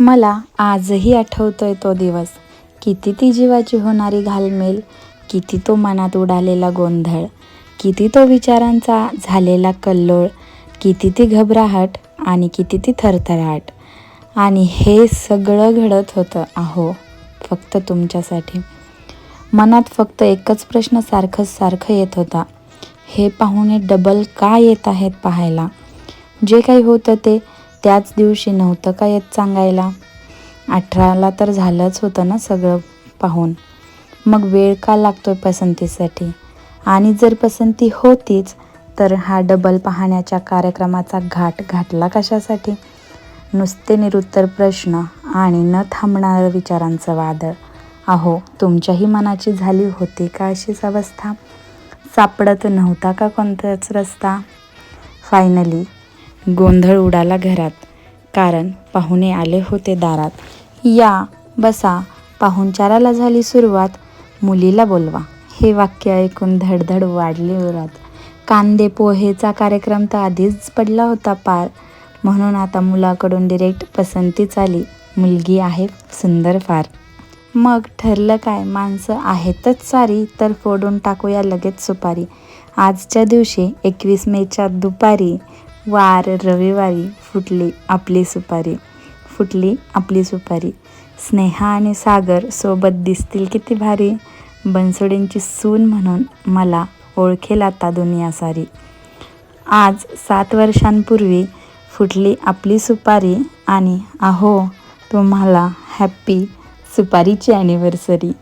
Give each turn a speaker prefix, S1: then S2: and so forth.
S1: मला आजही आठवतोय तो दिवस. किती ती जीवाची होणारी घालमेल किती तो मनात उडालेला गोंधळ किती तो विचारांचा झालेला कल्लोळ किती ती घबराहट आणि किती ती थरथराट. आणि हे सगळं घडत होतं अहो फक्त तुमच्यासाठी. मनात फक्त एकच प्रश्न सारखंच सारखं येत होता. हे पाहुणे डबल का येत आहेत पाहायला? जे काही होतं ते त्याच दिवशी नव्हतं का येत सांगायला? अठराला तर झालंच होतं ना सगळं पाहून. मग वेळ का लागतोय पसंतीसाठी? आणि जर पसंती होतीच तर हा डबल पाहण्याच्या कार्यक्रमाचा घाट घातला कशासाठी? नुसते निरुत्तर प्रश्न आणि न थांबणारं विचारांचं वादळ. अहो तुमच्याही मनाची झाली होती का अशीच अवस्था? सापडत नव्हता का कोणताच रस्ता? फायनली गोंधळ उडाला घरात. कारण पाहुणे आले होते दारात. या बसा पाहुणचाराला झाली सुरुवात. मुलीला बोलवा. हे वाक्य ऐकून धडधड वाढली उरात कांदे पोहेचा कार्यक्रम तर आधीच पडला होता पार. म्हणून आता मुलाकडून डिरेक्ट पसंतीच आली. मुलगी आहे सुंदर फार. मग ठरलं काय? माणसं आहेतच सारी तर फोडून टाकूया लगेच सुपारी. आजच्या दिवशी एकवीस मेच्या दुपारी वार रविवारी फुटली आपली सुपारी. फुटली आपली सुपारी. स्नेहा आणि सागर सोबत दिसतील किती भारी. बनसोडींची सून म्हणून मला ओळखेल आता दुनिया सारी. आज सात वर्षांपूर्वी फुटली आपली सुपारी आणि अहो तुम्हाला हॅप्पी सुपारीची ॲनिव्हर्सरी